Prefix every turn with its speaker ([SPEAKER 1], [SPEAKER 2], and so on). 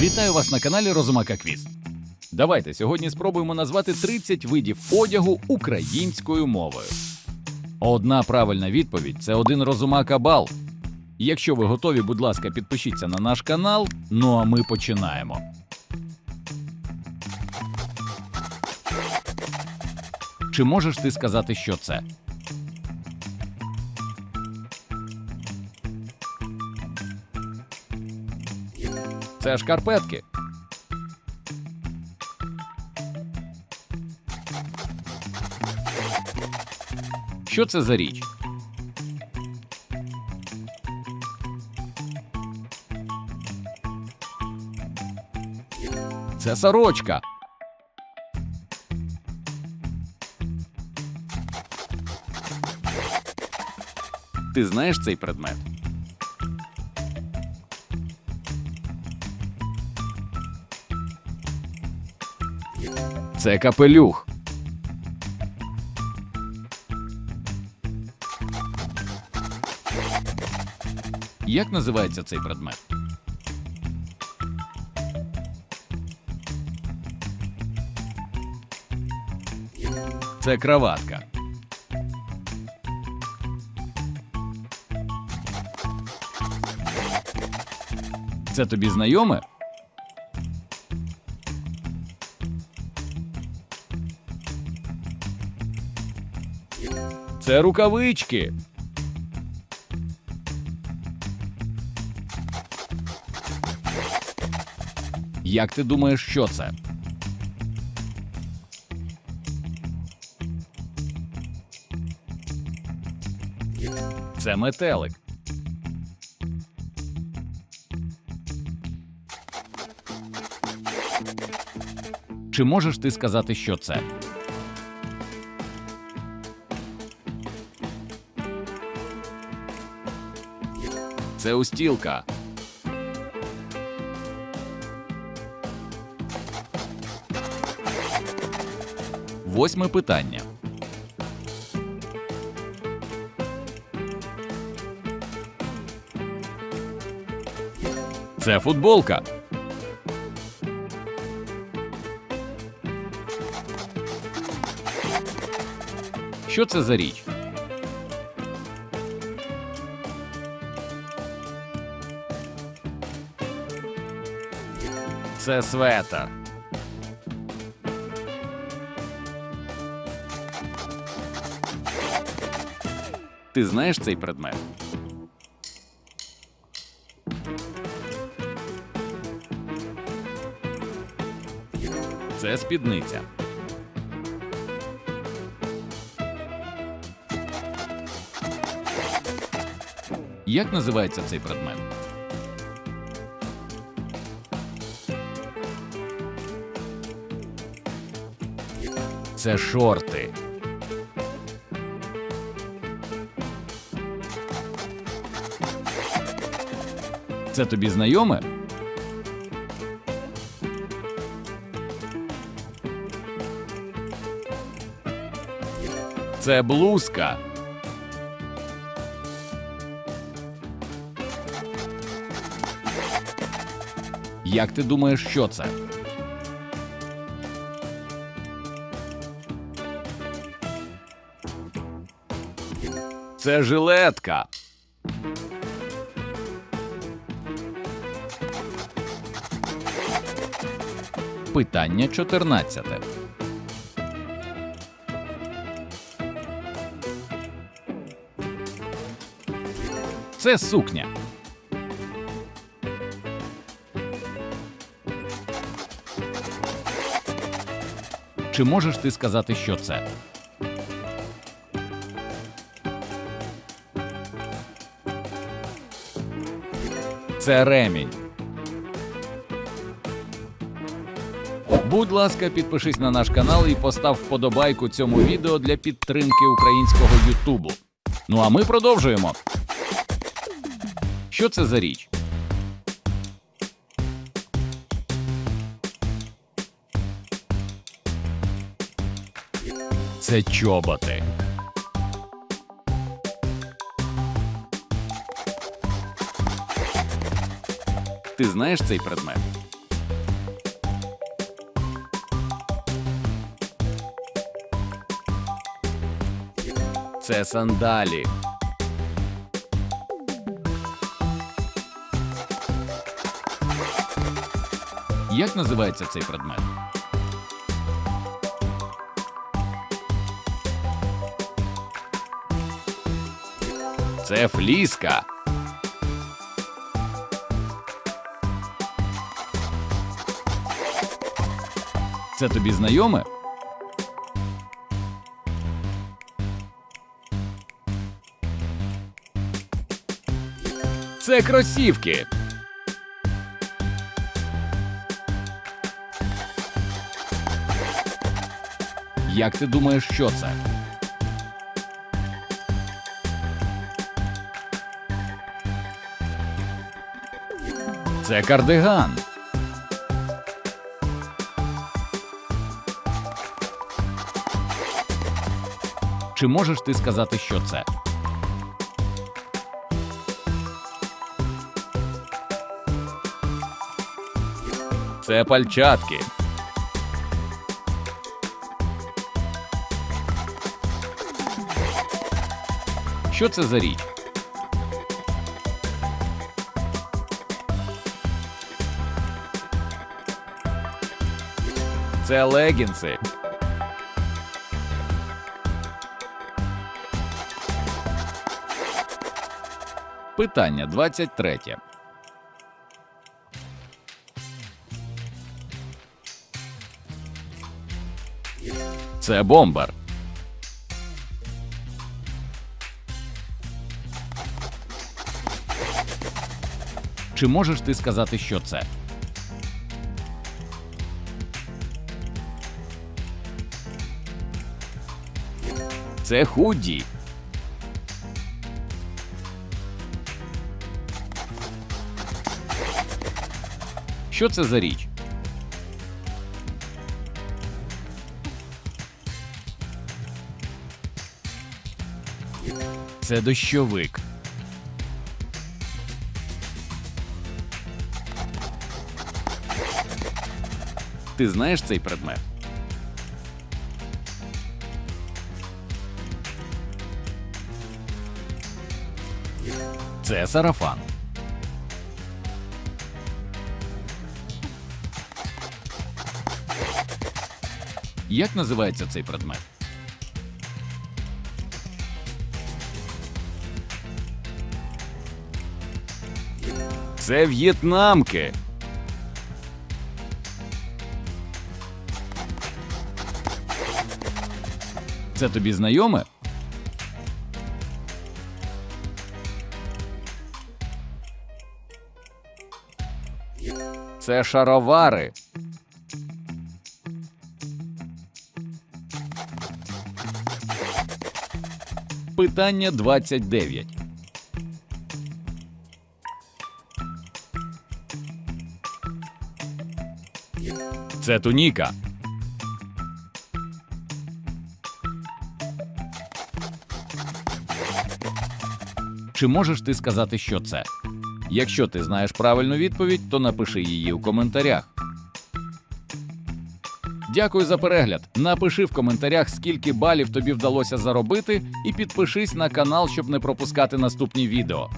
[SPEAKER 1] Вітаю вас на каналі Розумака Квіз. Давайте сьогодні спробуємо назвати 30 видів одягу українською мовою. Одна правильна відповідь це один розумака бал. Якщо ви готові, будь ласка, підпишіться на наш канал. Ну а ми починаємо. Чи можеш ти сказати, що це? Це шкарпетки. Що це за річ? Це сорочка. Ти знаєш цей предмет? Це капелюх. Як називається цей предмет? Це краватка. Це тобі знайоме? Це рукавички. Як ти думаєш, що це? Це метелик. Чи можеш ти сказати, що це? Це устілка. Восьме питання. Це футболка. Що це за річ? Це светер. Ти знаєш цей предмет? Це спідниця. Як називається цей предмет? Це шорти. Це тобі знайоме? Це блузка. Як ти думаєш, що це? Це жилетка. Питання 14. Це сукня. Чи можеш ти сказати, що це? Це ремінь. Будь ласка, підпишись на наш канал і постав вподобайку цьому відео для підтримки українського Ютубу. Ну а ми продовжуємо. Що це за річ? Це чоботи. Ти знаєш цей предмет? Це сандалі. Як називається цей предмет? Це фліска. Це тобі знайоме? Це кросівки. Як ти думаєш, що це? Це кардиган. Чи можеш ти сказати, що це? Це пальчатки. Що це за річ? Це легінси. Питання 23. Це бомбар. Чи можеш ти сказати, що це? Це худі. Що це за річ? Це дощовик. Ти знаєш цей предмет? Це сарафан. Як називається цей предмет? Це в'єтнамки. Це тобі знайоме? Це шаровари. Питання 29. Це туніка. Чи можеш ти сказати, що це? Якщо ти знаєш правильну відповідь, то напиши її у коментарях. Дякую за перегляд. Напиши в коментарях, скільки балів тобі вдалося заробити, і підпишись на канал, щоб не пропускати наступні відео.